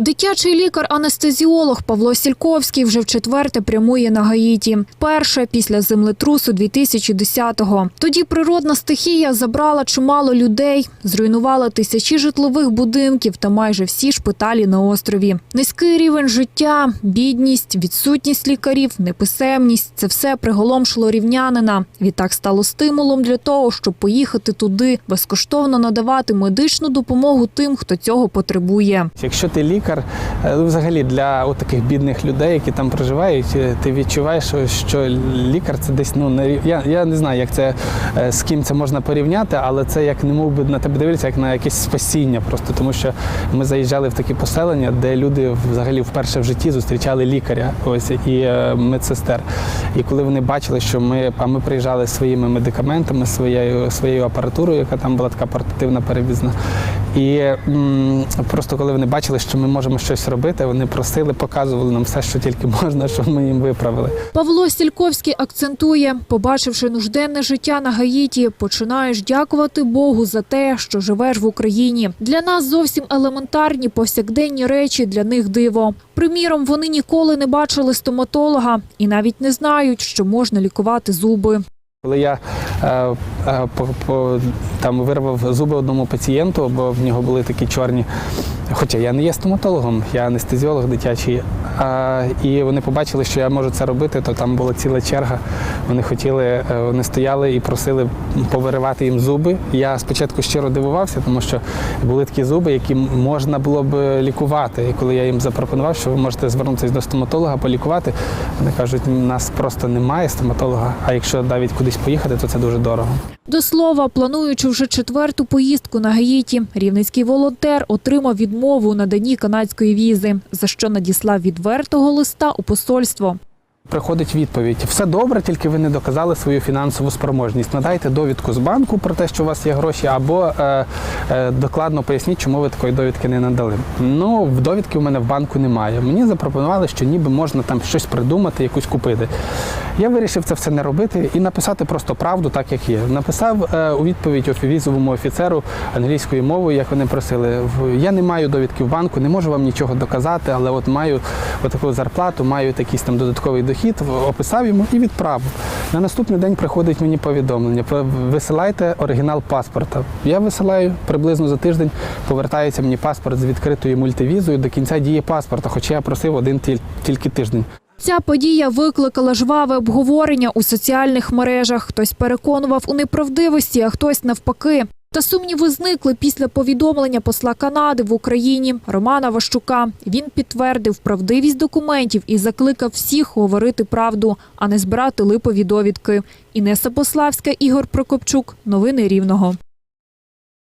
Дитячий лікар-анестезіолог Павло Сільковський вже вчетверте прямує на Гаїті. Перше після землетрусу 2010-го. Тоді природна стихія забрала чимало людей, зруйнувала тисячі житлових будинків та майже всі шпиталі на острові. Низький рівень життя, бідність, відсутність лікарів, неписемність це все приголомшило рівнянина. Відтак стало стимулом для того, щоб поїхати туди, безкоштовно надавати медичну допомогу тим, хто цього потребує. Якщо ти лікар, е, ну, взагалі для от таких бідних людей, які там проживають, е, ти відчуваєш, що- лікар це десь ну не я, я не знаю, як це е, з ким це можна порівняти, але це як не мов би на тебе дивитися, як на якесь спасіння. Просто тому, що ми заїжджали в такі поселення, де люди взагалі вперше в житті зустрічали лікаря, ось і медсестер. І коли вони бачили, що ми, а ми приїжджали своїми медикаментами, своєю своєю апаратурою, яка там була така портативна перевізна. І м, просто коли вони бачили, що ми можемо щось робити, вони просили, показували нам все, що тільки можна, щоб ми їм виправили. Павло Сільковський акцентує, побачивши нужденне життя на Гаїті, починаєш дякувати Богу за те, що живеш в Україні. Для нас зовсім елементарні повсякденні речі для них диво. Приміром, вони ніколи не бачили стоматолога і навіть не знають, що можна лікувати зуби. Коли я е, е, по, по, там вирвав зуби одному пацієнту, бо в нього були такі чорні. Хоча я не є стоматологом, я анестезіолог дитячий. А, і вони побачили, що я можу це робити, то там була ціла черга. Вони хотіли, е, вони стояли і просили повиривати їм зуби. Я спочатку щиро дивувався, тому що були такі зуби, які можна було б лікувати. І коли я їм запропонував, що ви можете звернутися до стоматолога, полікувати, вони кажуть, у нас просто немає стоматолога. А якщо навіть кудись поїхати, то це дуже дорого. До слова, плануючи вже четверту поїздку на Гаїті, рівненський волонтер отримав відмову у наданні канадської візи, за що надіслав відвертого листа у посольство. Приходить відповідь: все добре, тільки ви не доказали свою фінансову спроможність. Надайте довідку з банку про те, що у вас є гроші, або е, е, докладно поясніть, чому ви такої довідки не надали. Ну, довідки у мене в банку немає. Мені запропонували, що ніби можна там щось придумати, якусь купити. Я вирішив це все не робити і написати просто правду, так як є. Написав е, у відповідь візовому офіцеру англійською мовою, як вони просили. Я не маю довідки в банку, не можу вам нічого доказати, але от маю таку зарплату, маю якийсь там додатковий дохід, в- описав йому і відправив. На наступний день приходить мені повідомлення: висилайте оригінал паспорта. Я висилаю приблизно за тиждень, повертається мені паспорт з відкритою мультивізою до кінця дії паспорта, хоча я просив один тільки тиждень. Ця подія викликала жваве обговорення у соціальних мережах. Хтось переконував у неправдивості, а хтось навпаки. Та сумніви зникли після повідомлення посла Канади в Україні Романа Ващука. Він підтвердив правдивість документів і закликав всіх говорити правду, а не збирати липові довідки. Інеса Пославська, Ігор Прокопчук. Новини Рівного.